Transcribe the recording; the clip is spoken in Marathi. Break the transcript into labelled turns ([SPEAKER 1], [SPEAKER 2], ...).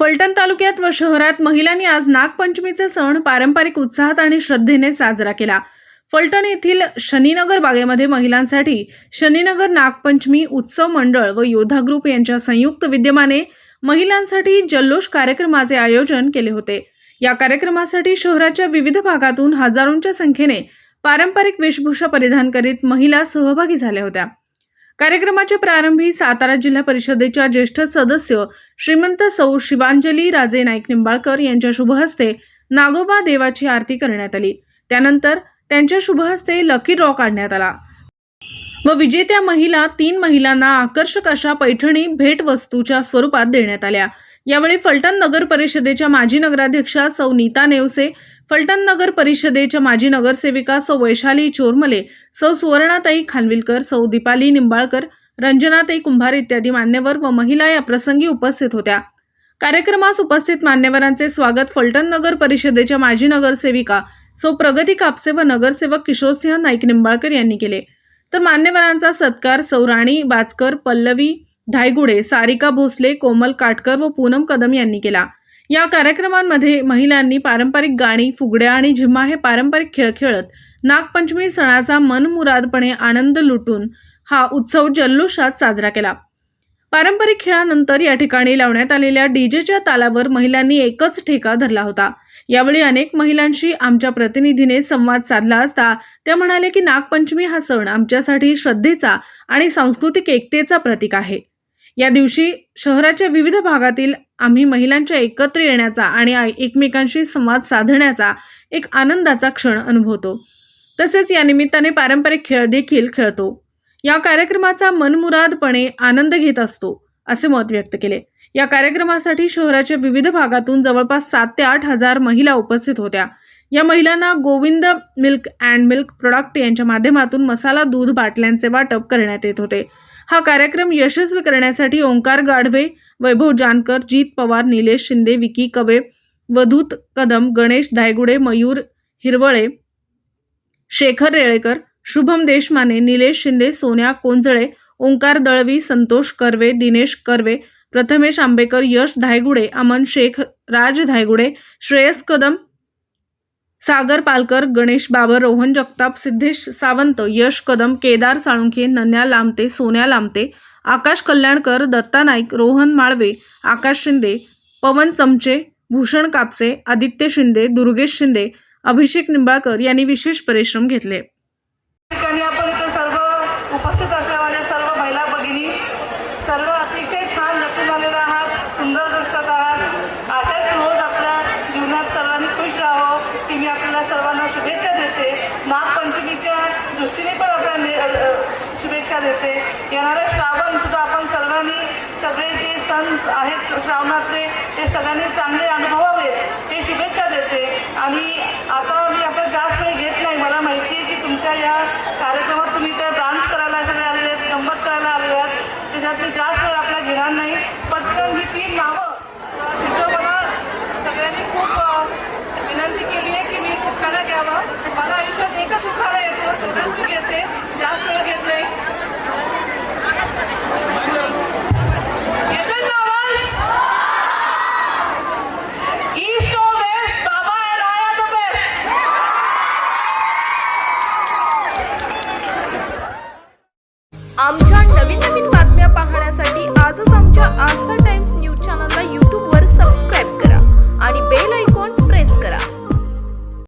[SPEAKER 1] फलटण तालुक्यात व शहरात महिलांनी आज नागपंचमीचा सण पारंपरिक उत्साहात आणि श्रद्धेने साजरा केला. फलटण येथील शनीनगर बागेमध्ये महिलांसाठी शनीनगर नागपंचमी उत्सव मंडळ व योद्धा ग्रुप यांच्या संयुक्त विद्यमाने महिलांसाठी जल्लोष कार्यक्रमाचे आयोजन केले होते. या कार्यक्रमासाठी शहराच्या विविध भागातून हजारोंच्या संख्येने पारंपरिक वेशभूषा परिधान करीत महिला सहभागी झाल्या होत्या. कार्यक्रमाच्या प्रारंभी सातारा जिल्हा परिषदेच्या ज्येष्ठ सदस्य श्रीमंत सौ शिवांजली राजे नाईक निंबाळकर यांच्या शुभहस्ते नागोबा देवाची आरती करण्यात आली. त्यानंतर त्यांच्या शुभहस्ते लकी ड्रॉ काढण्यात आला. व विजेत्या महिला तीन महिलांना आकर्षक अशा पैठणी भेटवस्तूच्या स्वरूपात देण्यात आल्या. यावेळी फलटण नगर परिषदेच्या माजी नगराध्यक्षा सौ नीता नेवसे फलटण नगर परिषदेच्या माजी नगरसेविका सौ वैशाली चोरमले सौ सुवर्णाताई खानविलकर सौ दीपाली निंबाळकर रंजनाताई कुंभार इत्यादी मान्यवर व महिला या प्रसंगी उपस्थित होत्या. कार्यक्रमास उपस्थित मान्यवरांचे स्वागत फलटण नगर परिषदेच्या माजी नगरसेविका सौ प्रगती कापसे व नगरसेवक किशोरसिंह नाईक निंबाळकर यांनी केले. तर मान्यवरांचा सत्कार सौराणी बाचकर पल्लवी धायगुडे सारिका भोसले कोमल काटकर व पूनम कदम यांनी केला. या कार्यक्रमांमध्ये महिलांनी पारंपरिक गाणी फुगड्या आणि झिम्मा हे पारंपरिक खेळ खेळत नागपंचमी सणाचा मनमुरादपणे आनंद लुटून हा उत्सव जल्लोषात साजरा केला. पारंपरिक खेळानंतर या ठिकाणी लावण्यात आलेल्या डीजेच्या तालावर महिलांनी एकच ठेका धरला होता. यावेळी अनेक महिलांशी आमच्या प्रतिनिधीने संवाद साधला असता त्या म्हणाले की नागपंचमी हा सण आमच्यासाठी श्रद्धेचा आणि सांस्कृतिक एकतेचा प्रतीक आहे. या दिवशी शहराच्या विविध भागातील आम्ही महिलांच्या एकत्र येण्याचा आणि एकमेकांशी संवाद साधण्याचा एक आनंदाचा क्षण अनुभवतो. तसेच या निमित्ताने पारंपरिक खेळ देखील खेळतो. या कार्यक्रमाचा मनमुरादपणे आनंद घेत असतो असे मत व्यक्त केले. या कार्यक्रमासाठी शहराच्या विविध भागातून जवळपास सात ते आठ हजार महिला उपस्थित होत्या. या महिलांना Govind milk and milk product यांच्या माध्यमातून मसाला दूध बाटल्यांचे वाटप करण्यात येत होते. हा कार्यक्रम यशस्वी करण्यासाठी ओंकार गाढवे वैभव जानकर जीत पवार निलेश शिंदे विकी कवे वधूत कदम गणेश धायगुडे मयूर हिरवळे शेखर रेळेकर शुभम देशमाने निलेश शिंदे सोन्या कोंजळे ओंकार दळवी संतोष कर्वे दिनेश कर्वे प्रथमेश आंबेकर यश धायगुडे अमन शेख राज धायगुडे श्रेयस कदम सागर पालकर गणेश बाबर रोहन जगताप सिद्धेश सावंत यश कदम केदार साळुंखे नन्या लांबते सोन्या लांबते आकाश कल्याणकर दत्ता नाईक रोहन माळवे आकाश शिंदे पवन चमचे भूषण कापसे आदित्य शिंदे दुर्गेश शिंदे अभिषेक निंबाळकर यांनी विशेष परिश्रम घेतले.
[SPEAKER 2] शुभेच्छा देते. येणारा श्रावण सुद्धा आपण सर्वांनी सगळे जे सण आहेत श्रावणातले ते सगळ्यांनी चांगले अनुभवावे ते शुभेच्छा देते. आणि आता मी आता जास्त वेळ घेत नाही. मला माहिती आहे की तुमच्या या कार्यक्रमात तुम्ही त्या डान्स करायला सगळे आलेले आहेत गंमत करायला आलेले आहेत. त्याच्यातली जास्त वेळ आपला घेणार नाही. पटकन ही तीन नावं. तिथं मला सगळ्यांनी खूप विनंती केली आहे की मी खूप घ्यावं. मला I'm trying